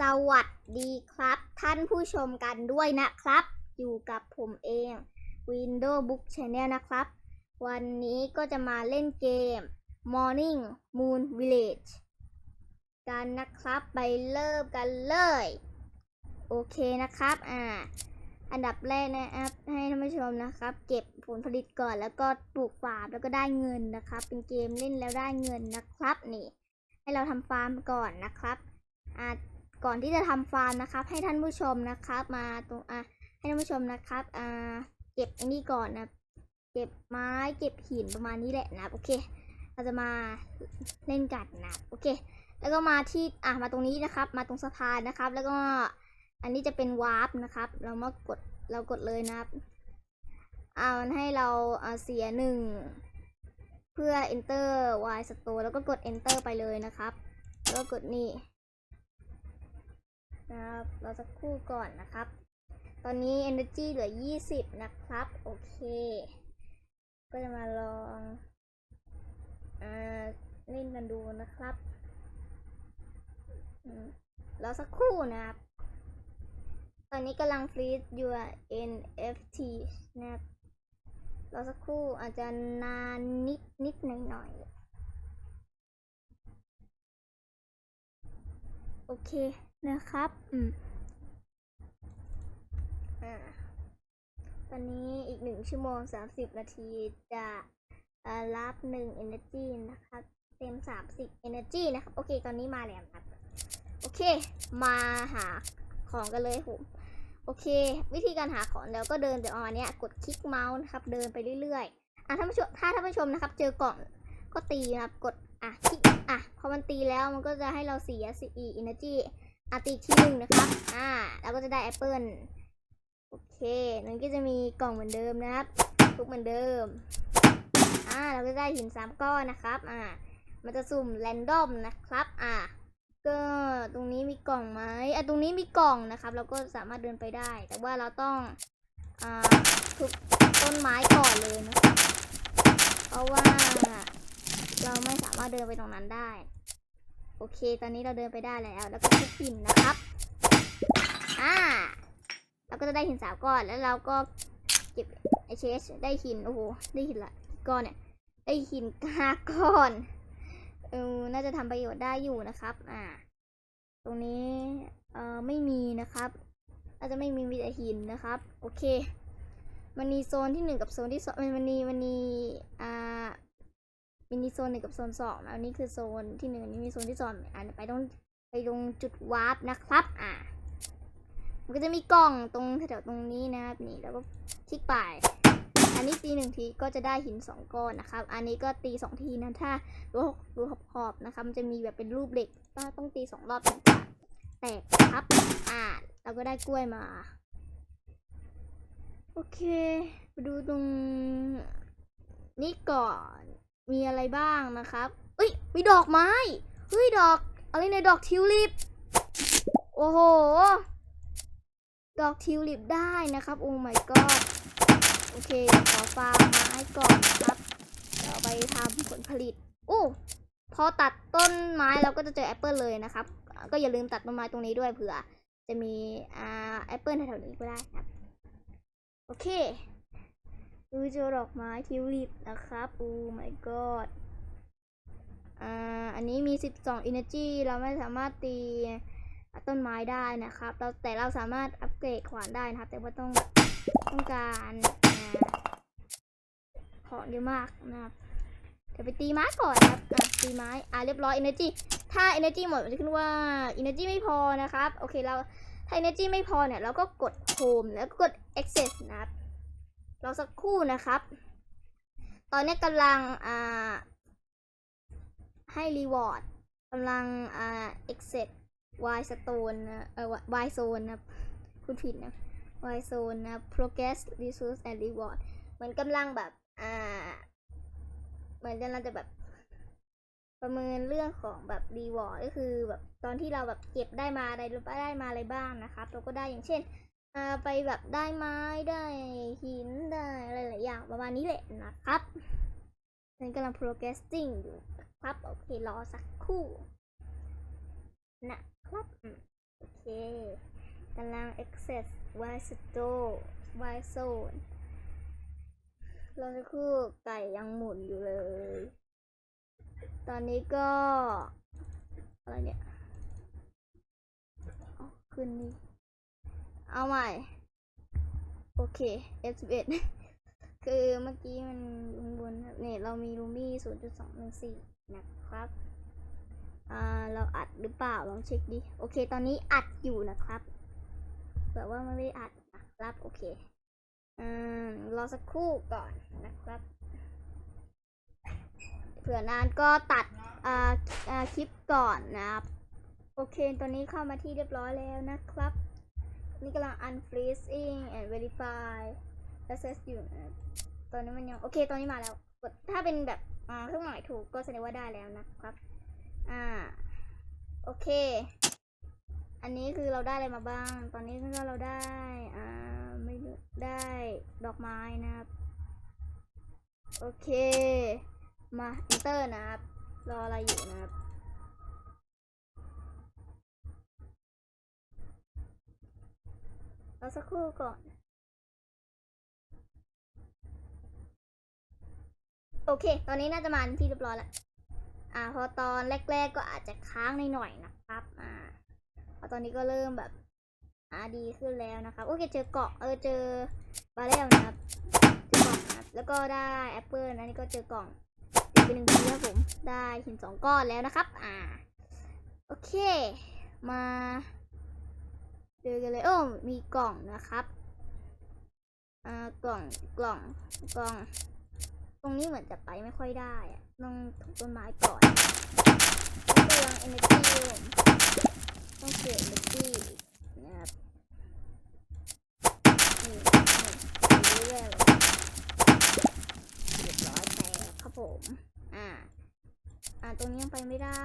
สวัสดีครับ ท่านผู้ชมกันด้วยนะครับ อยู่กับผมเอง Windows Book Channel นะครับ วันนี้ก็จะมาเล่นเกม Morning Moon Village กันนะครับไปเริ่มกันเลย โอเคนะครับอ่าอันดับแรกนะครับให้ท่านผู้ชมนะครับ เก็บผลผลิตก่อนแล้วก็ปลูกฟาร์มแล้วก็ได้เงินนะครับ เป็นเกมเล่นแล้วได้เงินนะครับนี่ ให้เราทำฟาร์มก่อนนะครับอ่า ก่อนที่จะทำฟาร์มนะครับ ให้ท่านผู้ชมนะครับ มาตรงอะให้ท่านผู้ชมนะครับอ่าเก็บอันนี้ก่อนนะเก็บไม้เก็บหินประมาณนี้แหละนะโอเค เราจะมาเล่นกันนะโอเค แล้วก็มาที่อะมาตรงนี้นะครับ มาตรงสะพานนะครับ แล้วก็อันนี้จะเป็นวาร์ปนะครับ เรามากดเรากดเลยนะครับอ่ามันให้เราอ่าเสียหนึ่งเพื่อ enter y store แล้วก็กด enter ไปเลยนะครับ แล้วก็กดนี่ นะครับเราจะคู่ก่อนนะครับ ตอนนี้ energy เหลือ 20 นะครับ โอเค ก็จะมาลองอ่าเล่นกันดูนะครับอืมรอสักครู่นะครับ ตอนนี้กำลังฟรีด your NFT นะครับรอสักครู่อาจจะนานนิดนิดหน่อยหน่อยโอเค นะครับอืมอ่าตอนนี้อีกหนึ่งชั่วโมงสามสิบนาทีจะรับหนึ่ง energy นะครับ เต็มสามสิบ energy นะครับ โอเค ตอนนี้มาแล้วครับ โอเค มาหาของกันเลยผม โอเค วิธีการหาของเดี๋ยวก็เดินเดี๋ยวประมาณเนี้ย กดคลิกเมาส์นะครับ เดินไปเรื่อยๆ อะท่านผู้ชม ถ้าท่านผู้ชมนะครับ เจอกล่องก็ตีนะครับ กด อะ คลิก อะ พอมันตีแล้วมันก็จะให้เราเสียสี่ energy อาตีอีกทีหนึ่งนะครับ อ่า เราก็จะได้แอปเปิลโอเคนั่นก็จะมีกล่องเหมือนเดิมนะครับ ทุกเหมือนเดิม อ่า เราก็ได้หินสามก้อนนะครับ อ่า มันจะสุ่มแรนดอมนะครับ อ่า ก็ตรงนี้มีกล่องไหมอะตรงนี้มีกล่องนะครับ เราก็สามารถเดินไปได้ แต่ว่าเราต้อง อ่า ทุบต้นไม้ก่อนเลยนะครับ เพราะว่าเราไม่สามารถเดินไปตรงนั้นได้ โอเค ตอนนี้เราเดินไปได้แล้ว แล้วก็ทุบหินนะครับ อ่า เราก็จะได้หินสามก้อน แล้วเราก็เก็บไอเชสได้หิน โอ้โห ได้หินละก้อนเนี่ย ได้หินห้าก้อน เออ น่าจะทำประโยชน์ได้อยู่นะครับ อ่า ตรงนี้ เอ่อ ไม่มีนะครับน่าจะไม่มีมีแต่หินนะครับ โอเค มันมีโซนที่หนึ่งกับโซนที่สองมันมีมันมี อ่า มินิโซนหนึ่งกับโซนสองนะอันนี้คือโซนที่หนึ่งนนี้มีโซนที่สองอ่านไปตรงไปตรงจุดวาร์ปนะครับ อ่ามันก็จะมีกล่องตรงแถวตรงนี้นะครับนี่แล้วก็คลิกไป อันนี้ตีหนึ่งทีก็จะได้หินสองก้อนนะครับ อันนี้ก็ตีสองทีนะถ้าดูดูขอบๆนะครับมันจะมีแบบเป็นรูปเหล็กต้องต้องตีสองรอบถึงจะแตกครับ อ่าเราก็ได้กล้วยมา โอเคมาดูตรงนี้ก่อน มีอะไรบ้างนะครับเอ้ย มีดอกไม้ เฮ้ย ดอก อะไรในดอกทิวลิป โอ้โห ดอกทิวลิปได้นะครับ โอ้ my god โอเค ขอฟาร์มไม้ก่อนนะครับเดี๋ยวไปทำผลผลิตอู้พอตัดต้นไม้เราก็จะเจอแอปเปิลเลยนะครับ ก็อย่าลืมตัดต้นไม้ตรงนี้ด้วยเผื่อ จะมีอ่าแอปเปิลแถวๆนี้ก็ได้ครับ โอเค ดูเจอดอกไม้ทิวลิปนะครับโอ้ my god อ่า อันนี้มี 12 energy เราไม่สามารถตีต้นไม้ได้นะครับ เราแต่เราสามารถอัปเกรดขวานได้นะครับ แต่ว่าต้องต้องการอของเยอะมากนะครับเดี๋ยวไปตีไม้ก่อนนะครับอะตีไม้ อะเรียบร้อย energy ถ้า energy หมดมันจะขึ้นว่า energy ไม่พอนะครับ โอเคเราถ้า energy ไม่พอเนี่ย เราก็กด home แล้วก็กด access นะครับ ราสักครู่นะครับ ตอนนี้กำลังอ่าให้ reward กำลังอ่า exit y stone นะเออ y zone นะคุณผิดนะ y zone นะ progress resource and reward เหมือนกำลังแบบอ่าเหมือนกำลังจะแบบประเมินเรื่องของแบบ reward ก็คือแบบตอนที่เราแบบเก็บได้มาอะไรได้มาอะไรบ้างนะครับ เราก็ได้อย่างเช่น อ่าไปแบบได้ไม้ได้หินได้อะไรหลายอย่างประมาณนี้แหละนะครับฉันกำลัง progressing อยู่ครับ โอเค รอสักครู่นะครับ โอเคกำลัง access y store y zone เราจะครู่ไก่ยังหมุนอยู่เลย ตอนนี้ก็ อะไรเนี่ยเอขึ้นนี่ เอาใหม่ โอเค F11 คือเมื่อกี้มันอยู่ข้างบนเนี่ยเรามีรูมี่0.214 นะครับ อ่า เราอัดหรือเปล่า ลองเช็คดิ โอเค ตอนนี้อัดอยู่นะครับแบบว่าไม่ได้อัดนะครับ โอเคอืมรอสักครู่ก่อนนะครับ เผื่อนานก็ตัดอ่าอ่าคลิปก่อนนะครับ โอเค ตอนนี้เข้ามาที่เรียบร้อยแล้วนะครับ นี่กำลัง unfreezing and verify access อยู่นะตอนนี้มันยัง โอเค ตอนนี้มาแล้ว กด ถ้าเป็นแบบเครื่องหมายถูกก็แสดงว่าได้แล้วนะครับ อ่า โอเค อันนี้คือเราได้อะไรมาบ้าง ตอนนี้ก็เราได้ อ่า ไม่รู้ได้ดอกไม้นะครับ โอเค มา enter นะครับ รออะไรอยู่นะครับ รอสักครู่ก่อน โอเค ตอนนี้น่าจะมาที่เรียบร้อยล้วอ่า พอตอนแรก ๆ ก็อาจจะค้างหน่อยนะครับ อ่า พอตอนนี้ก็เริ่มแบบ อ่าดีขึ้นแล้วนะครับ โอเค เจอเกาะ เออ เจอบาเรลนะครับเจอกล่องนะครับ แล้วก็ได้แอปเปิลนะนี่ก็เจอกล่องอีกเป็นหนึ่งทีครับผม ได้หินสองก้อนแล้วนะครับ อ่า โอเค มา เจอกันเลยโอ้มีกล่องนะครับอ่ากล่องกล่องกล่อง ตรงนี้เหมือนจะไปไม่ค่อยได้อะต้องถูกต้นไม้ก่อนต้องเปลือง energy ผมต้องเสีย energy นะครับนี่นี่เรื่อยๆเรียบร้อยแตกครับผม อ่า อ่าตรงนี้ยังไปไม่ได้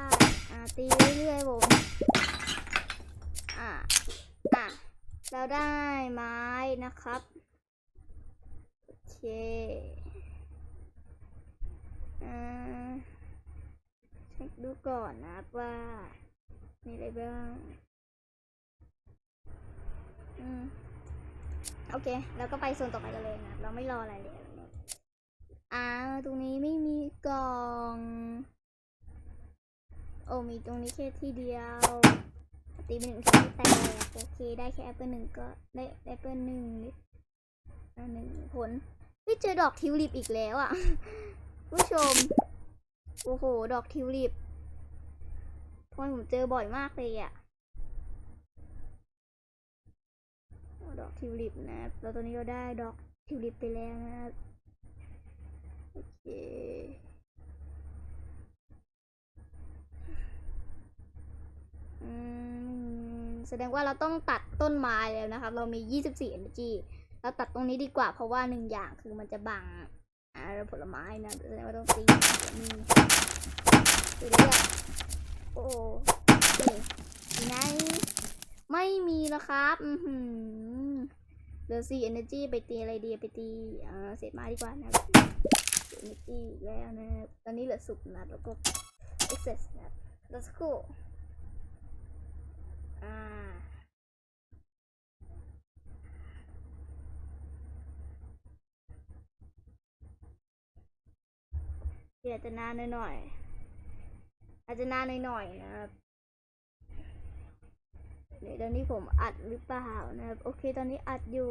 อ่าตีเรื่อยๆผม อ่า อะ เราได้ไม้นะครับโอเคอ่าเช็คดูก่อนนะว่ามีอะไรบ้าง อืม โอเค แล้วก็ไปโซนต่อไปกันเลยนะ เราไม่รออะไรเลยอ่า ตรงนี้ไม่มีกล่อง โอ้มีตรงนี้แค่ที่เดียว ตีเป็นหนึ่งทีไม่แตกโอเคได้แค่แอปเปิลหนึ่งก็ได้แอปเปิลหนึ่งหนึ่งผลไม่เจอดอกทิวลิปอีกแล้วอะ ผู้ชม โอ้โห ดอกทิวลิปทำไมผมเจอบ่อยมากเลยอะดอกทิวลิปนะครับแล้วตอนนี้ก็ได้ดอกทิวลิปไปแล้วนะโอเค อืม แสดงว่าเราต้องตัดต้นไม้แล้วนะครับ เรามี 24 energy เราตัดตรงนี้ดีกว่าเพราะว่าหนึ่งอย่างคือมันจะบังอ่าผลไม้นะแสดงว่าต้องตีนี่ตีเรื่อยโอ้โหนี่ไหนไม่มีแล้วครับอือหือเหลือสี่ energy ไปตีอะไรดีไปตีอ่าเศษไม้ดีกว่านะ energy แล้วนะตอนนี้เหลือสุกนะแล้วก็ excess นะครับแล้วสักครู่ อ่า เดี๋ยวจจะนานหน่อยๆอาจจะนานหน่อยๆนะครับเดี๋ยวตอนนี้ผมอัดหรือเปล่านะครับ โอเค ตอนนี้อัดอยู่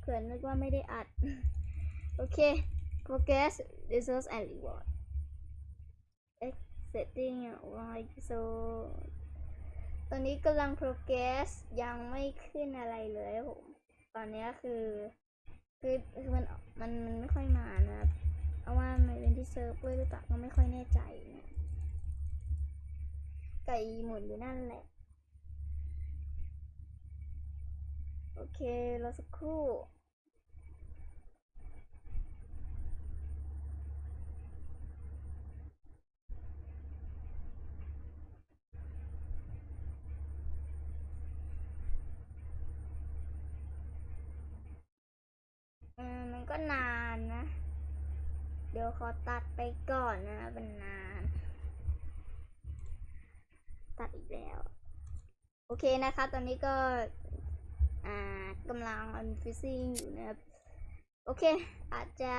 เผื่อนึกว่าไม่ได้อัด โอเค progress resource and reward X setting like so อนนี้กำลัง progress ยังไม่ขึ้นอะไรเลยผมตอนนี้คือ คือคือมันมันมันไม่ค่อยมานะครับเอาว่ามันเป็นที่เซิร์ฟด้วยหรือเปล่าก็ไม่ค่อยแน่ใจนะไก่หมุนอยู่นั่นแหละ โอเครอสักครู่ ก็นานนะ เดี๋ยวขอตัดไปก่อนนะมันนาน ตัดอีกแล้ว โอเคนะครับ ตอนนี้ก็อ่ากำลังอันฟิซซิ่งอยู่นะครับ โอเค อาจจะ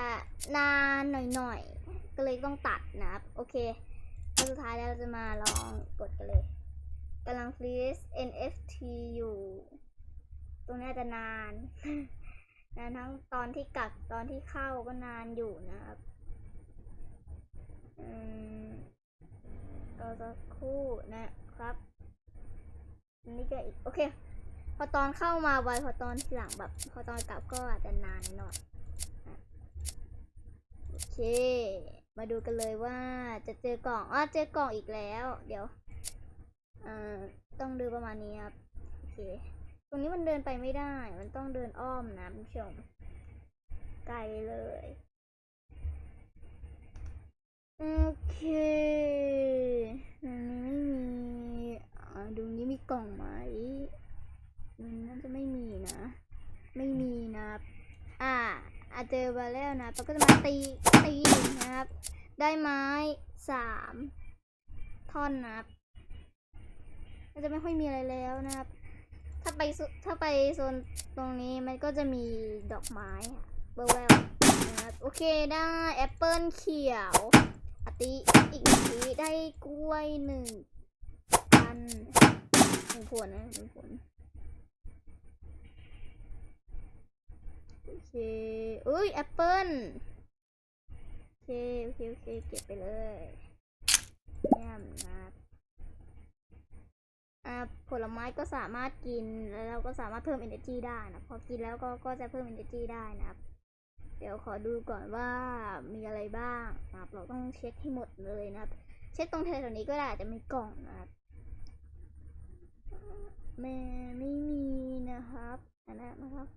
นานหน่อยๆ ก็เลยต้องตัดนะครับ โอเคแล้วสุดท้ายแล้วเราจะมาลองกดกันเลยกำลังฟรีซ NFT อยู่ ตรงนี้อาจะนาน นานทั้งตอนที่กลับตอนที่เข้าก็นานอยู่นะครับอืมก็สักคู่นะครับนี่ก็อีกโอเค พอตอนเข้ามาไวพอตอนทีหลังแบบ พอตอนกลับก็อาจจะนานหน่อยโอเค มาดูกันเลยว่าจะเจอกล่องอ้อเจอกล่องอีกแล้ว เดี๋ยวเอ่อต้องดูประมาณนี้ครับโอเค รงนี้มันเดินไปไม่ได้ มันต้องเดินอ้อมนะคุณผู้ชม ไกลเลย โอเคอันนี้ไม่มีอ่าดูนี้มีกล่องไหมมันน่าจะไม่มีนะ ไม่มีนะครับ อ่าอาเจอมาแล้วนะเราก็จะมาตี ตีนะครับ ได้ไม้สามท่อนนะครับก็จะไม่ค่อยมีอะไรแล้วนะครับ ถ้าไปถ้าไปโซนตรงนี้มันก็จะมีดอกไม้อะเบลเวลโอเคได้แอปเปิลเขียวอติอีกหนึ่งทีได้กล้วยหนึ่งอันหนึ่งผลนะหนึ่งผลโอเคอุ้ยแอปเปิลโอเคโอเคโอเคเก็บไปเลยเยี่ยมนะ ผลไม้ก็สามารถกินแล้วเราก็สามารถเพิ่ม energy ได้นะพอกินแล้วก็ก็จะเพิ่ม energy ได้นะครับ เดี๋ยวขอดูก่อนว่ามีอะไรบ้างนะครับ เราต้องเช็คให้หมดเลยนะครับ เช็คตรงแถวนี้ก็ได้จะมีกล่องนะครับไม่ไม่มีนะครับอันนั้นนะครับ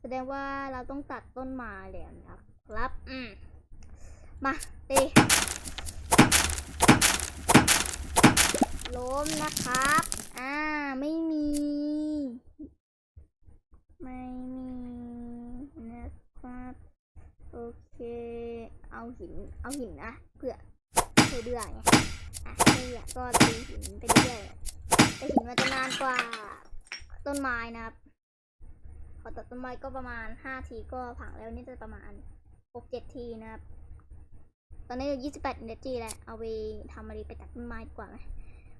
แสดงว่าเราต้องตัดต้นไม้แล้วนะครับอืมมาตีล้ มนะครับ อ่า ไม่มี ไม่มีนะครับ โอเค เอาหิน เอาหินนะเผื่อเผื่อเดือไงอะเดือก็ตีหินไปเรื่อยๆแต่หินมันจะนานกว่าต้นไม้นะครับพอตัดต้นไม้ก็ประมาณห้าทีก็ผังแล้วนี่จะประมาณหกเจ็ดทีนะครับ ตอนนี้ยี่สิบแปด energy แล้วเอาไปทำอะไรไปตัดต้นไม้ดีกว่าไหม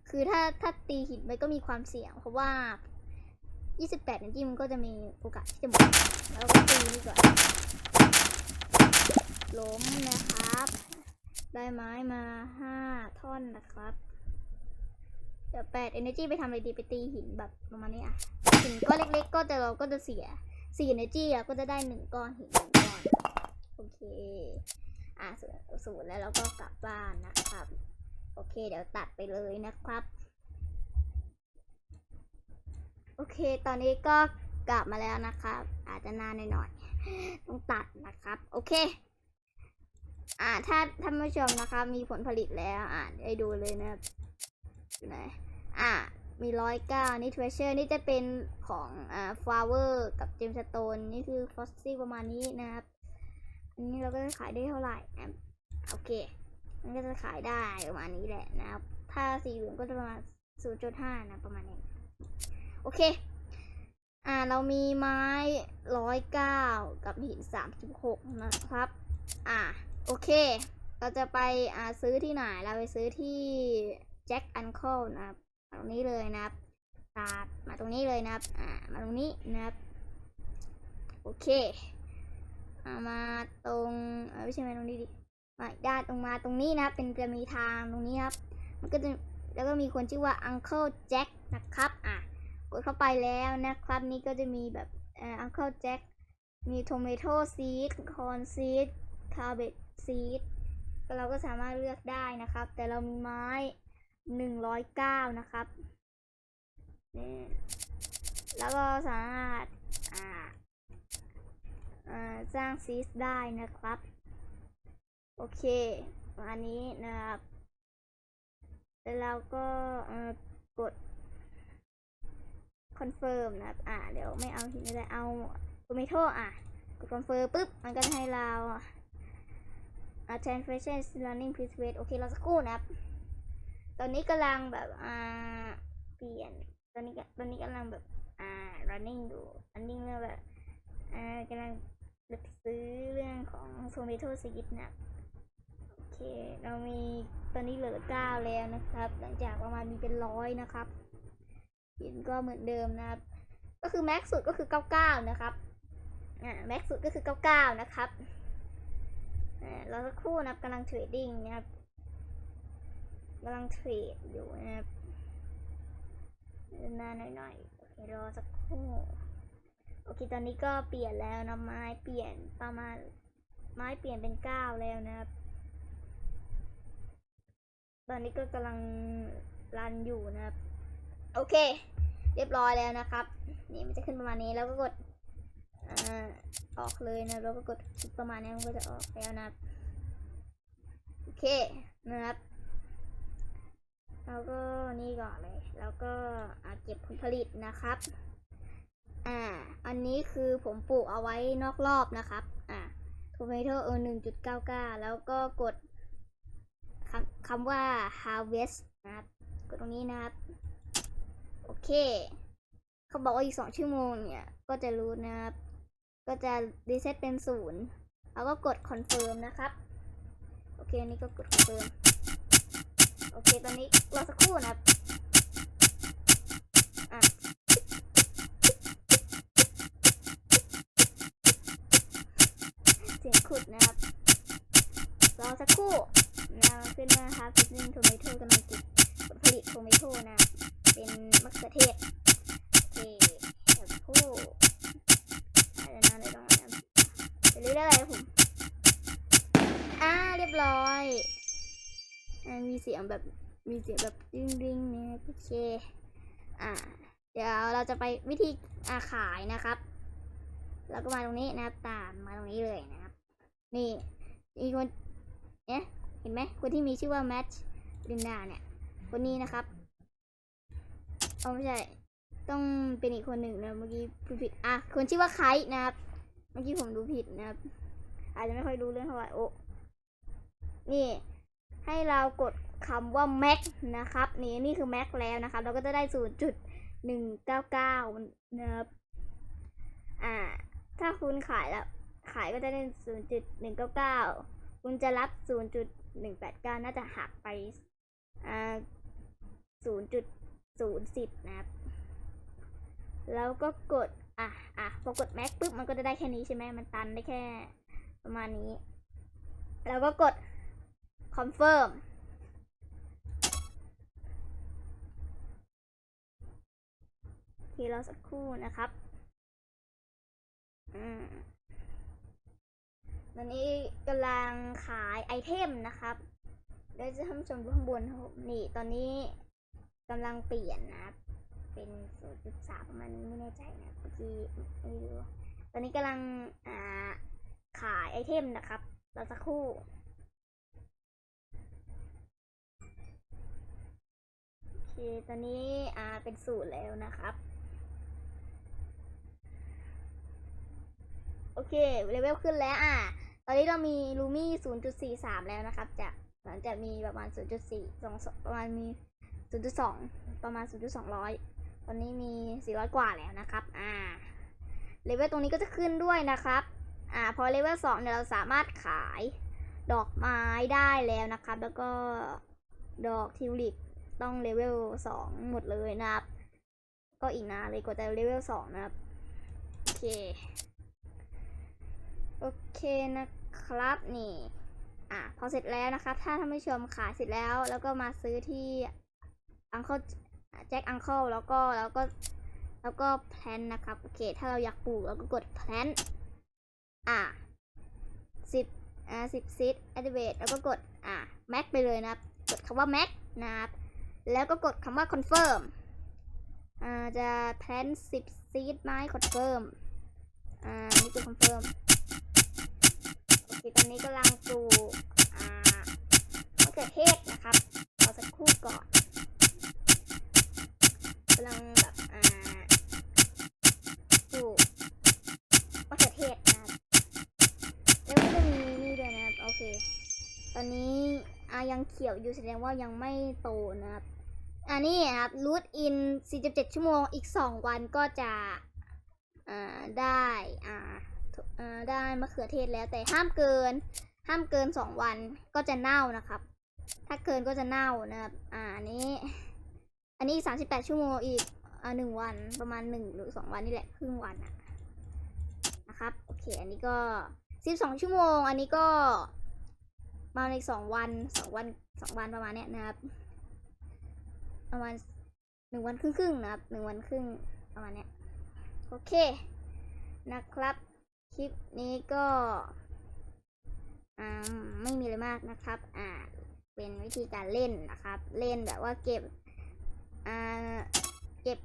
คือถ้าถ้าตีหินไปก็มีความเสี่ยง เพราะว่า 28 energy มันก็จะมีโอกาสที่จะหมดแล้วก็ตีนี่ก่อนล้มนะครับ ได้ไม้มาห้าท่อนนะครับ เดี๋ยวแปด energy ไปทำอะไรดีไปตีหินแบบประมาณนี้อะ หินก้อนเล็กๆ ก็จะเราก็จะเสียสี่ energy อะก็จะได้หนึ่งก้อนหินหนึ่งก้อน โอเค อะศูนย์ศูนย์แล้วเราก็กลับบ้านนะครับ โอเค เดี๋ยวตัดไปเลยนะครับ โอเค ตอนนี้ก็กลับมาแล้วนะครับ อาจจะนานหน่อยๆต้องตัดนะครับ โอเค อ่า ถ้าท่านผู้ชมนะครับมีผลผลิตแล้ว อ่าได้ดูเลยนะครับอยู่ไหนอ่ามีร้อยเก้านี่เทรเชอร์นี่จะเป็นของอ่าฟลาเวอร์กับเจมสโตนนี่คือฟอสซิลประมาณนี้นะครับ อันนี้เราก็จะขายได้เท่าไหร่โอเค มันก็จะขายได้ประมาณนี้แหละนะครับ ถ้าสีเหลืองก็จะประมาณ0.5นจุดห้านะประมาณนี้ โอเค อ่าเรามีไม้ร้อยเก้ากับหินสามสิบหกนะครับ อ่าโอเค เราจะไปอ่าซื้อที่ไหน เราไปซื้อที่แจ็คอันเคิลนะครับมาตรงนี้เลยนะครับตัดมาตรงนี้เลยนะครับ อ่า มาตรงนี้นะครับ โอเค มาตรงอ่อไม่ใช่มาตรงนี้ดิ ด้านตรงมาตรงนี้นะครับ เป็นจะมีทางตรงนี้ครับ มันก็จะแล้วก็มีคนชื่อว่า Uncle Jack นะครับ อะ กดเข้าไปแล้วนะครับ นี่ก็จะมีแบบอ่อ Uncle Jack มี Tomato Seed Corn Seed Cabbage Seed ก็เราก็สามารถเลือกได้นะครับ แต่เรามีไม้หนึ่งร้อยเก้านะครับนี่แล้วก็สามารถอ่าอ่าสร้างซีสได้นะครับ โอเคประมาณนี้นะครับ แล้วเราก็เอ่อกด confirm นะครับ อ่าเดี๋ยวไม่เอาหินไม่ได้เอา tomato อะ กด confirm ปุ๊บ มันก็ให้เราอ่า translation is running please t โอเค เราสักครู่นะครับ ตอนนี้กำลังแบบอ่าเปลี่ยน ตอนนี้ก็ตอนนี้กำลังแบบอ่า running อยู่ running เรื่องแบบอ่ากำลังซื้อเรื่องของโ o เมโตซีดนะโอ เค เรามีตอนนี้เหลือเก้าแล้วนะครับ หลังจากประมาณมีเป็นร้อยนะครับหินก็เหมือนเดิมนะครับ ก็คือแม็กสุดก็คือเก้าเก้านะครับอ่าแม็กสุดก็คือเก้าเก้านะครับอ่าเราสักครู่นะครับกำลังเทรดดิ้งนะครับกำลังเทรดอยู่นะครับนานหน่อยๆโอเครอสักครู่โอเคตอนนี้ก็เปลี่ยนแล้วนะไม้เปลี่ยนประมาณไม้เปลี่ยนเป็นเก้าแล้วนะครับ ตอนนี้ก็กำลังรันอยู่นะครับ โอเค เรียบร้อยแล้วนะครับ นี่มันจะขึ้นประมาณนี้แล้วก็กดอ่อกเลยนะแล้วก็กดประมาณนี้มันก็จะออกแล้วนะครับโอเคนะครับแล้วก็นี่ก่อนเลย แล้วก็อาเก็บผลผลิตนะครับ อ่า อันนี้คือผมปลูกเอาไว้นอกรอบนะครับ อ่า tomato เออหนึ่งจุดเก้าเก้าแล้วก็กด คำว่า harvest นะครับกดตรงนี้นะครับ โอเค เขาบอกว่าอีกสองชั่วโมงเนี่ย ก็จะรู้นะครับ ก็จะรีเซ็ตเป็นศูนย์แล้วก็กด confirm นะครับ โอเคอันนี้ก็กด confirm โอเค ตอนนี้รอสักครู่นะครับอะเสียงขุดนะครับ รอสักครู่ นะขึ้นมาครับ Fishing Tomato กำลังเก็บผลผลิตโทเมโตนะ เป็นมะเขือเทศโอเคสักครู่อะไรนะอะไรตรงนั้นนะไปเรื่อยๆครับผมอ่าเรียบร้อยมีเสียงแบบมีเสียงแบบริงริงเนี่ยโอเคอ่าเดี๋ยวเราจะไปวิธีอาขายนะครับแล้วก็มาตรงนี้นะตามมาตรงนี้เลยนะครับ นี่มีคนเนี่ย เห็นไหมคนที่มีชื่อว่าแมทลินดาเนี่ย คนนี้นะครับเอาไม่ใช่ ต้องเป็นอีกคนหนึ่งนะเมื่อกี้พูดผิดอะคนชื่อว่าไคท์นะครับ เมื่อกี้ผมดูผิดนะครับ อาจจะไม่ค่อยรู้เรื่องเท่าไหร่โอ้นี่ให้เรากดคำว่า max นะครับ นี่นี่คือ max แล้วนะครับ เราก็จะได้0.199นะครับอ่า ถ้าคุณขายแล้ว ขายก็จะได้0.199คุณจะรับ0.189น่ หนึ่งแปดเก้าน่าจะหักไปอ่า0.010นะครับ แล้วก็กด อะอะพอกด max ปุ๊บมันก็จะได้แค่นี้ใช่ไหมมันตันได้แค่ประมาณนี้ แล้วก็กด confirm ทีรอสักครู่นะครับ อืม ตอนนี้กำลังขายไอเทมนะครับเดี๋ยวจะท่านผู้ชมข้างบนครับนี่ตอนนี้กำลังเปลี่ยนนะ เป็น0.3ประมาณนี้ไม่แน่ใจนะเมื่อกี้ไม่รู้ตอนนี้กำลังอ่าขายไอเทมนะครับรอสักครู่โอเคตอนนี้อ่าเป็นสูตรแล้วนะครับโอเคเลเวลขึ้นแล้วอะ ตอนนี้เรามีลูมี่0.43แล้วนะครับ จากหลังจากมีประมาณ0.4 2ประมาณมี0.2ประมาณ0.200ตอนนี้มี400กว่าแล้วนะครับ อ่า เลเวลตรงนี้ก็จะขึ้นด้วยนะครับ อ่า พอเลเวล2เนี่ยเราสามารถขายดอกไม้ได้แล้วนะครับ แล้วก็ดอกทิวลิปต้องเลเวล2หมดเลยนะครับ ก็อีกนานเลยกว่าจะเลเวล2นะครับ โอเค โอเคนะครับนี่ อะพอเสร็จแล้วนะครับ ถ้าท่านผู้ชมขายเสร็จแล้ว แล้วก็มาซื้อที่อังเคิลแจ็คอังเคิลแล้วก็แล้วก็แล้วก็แพลนนะครับโอเค ถ้าเราอยากปลูกเราก็กดแพลนอะสิบอ่าสิบซิดแอดเวทแล้วก็กดอะแม็กไปเลยนะครับ กดคำว่าแม็กนะครับ แล้วก็กดคำว่าคอนเฟิร์มอ่าจะแพลนสิบซีดไม้คอนเฟิร์มอ่านี่คือคอนเฟิร์ม นี้กำลังปลูกอ่ามะเขือเทศนะครับรอสักครู่ก่อนกำลังแบบอ่าปลูกมะเขือเทศนะครับแล้วก็จะมีนี่ด้วยนะครับโอเค ตอนนี้อายังเขียวอยู่แสดงว่ายังไม่โตนะครับอันนี้ครับรูทอิน 47 ชั่วโมง อีก 2 วันก็จะ อ่า ได้ อ่าถูกอ่า ได้มะเขือเทศแล้วแต่ห้ามเกิน ห้ามเกิน2วันก็จะเน่านะครับ ถ้าเกินก็จะเน่านะครับ อ่าอันนี้ อันนี้38ชั่วโมงอีกอ่าหนึ่งวันประมาณ1หรือ2วันนี่แหละครึ่งวันอะนะครับโอเค อันนี้ก็12ชั่วโมง อันนี้ก็มาณอีก2วัน2วัน2วันประมาณเนี้ยนะครับ ประมาณหนึ่งวันครึ่งๆนะครับหนึ่งวันครึ่งประมาณเนี้ยโอเคนะครับ คลิปนี้ก็ไม่มีอะไรมากนะครับ อ่า เป็นวิธีการเล่นนะครับ เล่นแบบว่าเก็บ อ่า เก็บ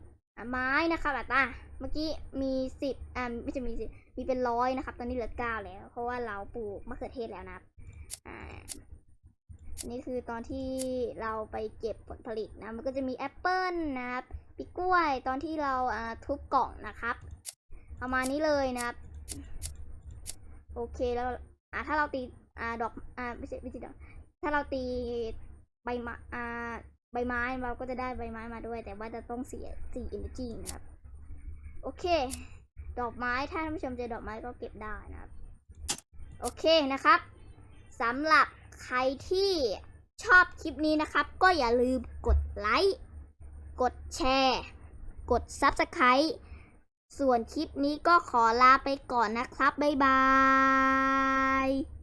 ไม้นะครับอะเมื่อกี้มีสิบอ่าไม่ใช่มีสิบมีเป็นร้อยนะครับ ตอนนี้เหลือเก้าแล้ว เพราะว่าเราปลูกมะเขือเทศแล้วนะครับ อ่า นี่คือตอนที่เราไปเก็บผลผลิตนะ มันก็จะมีแอปเปิลนะครับ ปีกล้วย ตอนที่เราอ่าทุบกล่องนะครับ ประมาณนี้เลยนะครับ โอเคแล้ว อ่าถ้าเราตีอ่าดอกอ่าไม่ใช่ไม่ใช่ดอก ถ้าเราตีใบไม้อ่าใบไม้เราก็จะได้ใบไม้มาด้วย แต่ว่าจะต้องเสียสี่ energy นะครับ โอเค ดอกไม้ถ้าท่านผู้ชมเจอดอกไม้ก็เก็บได้นะครับ โอเคนะครับสำหรับใครที่ชอบคลิปนี้นะครับ ก็อย่าลืมกดไลค์ กดแชร์ กด Subscribe ส่วนคลิปนี้ก็ขอลาไปก่อนนะครับ บ๊ายบาย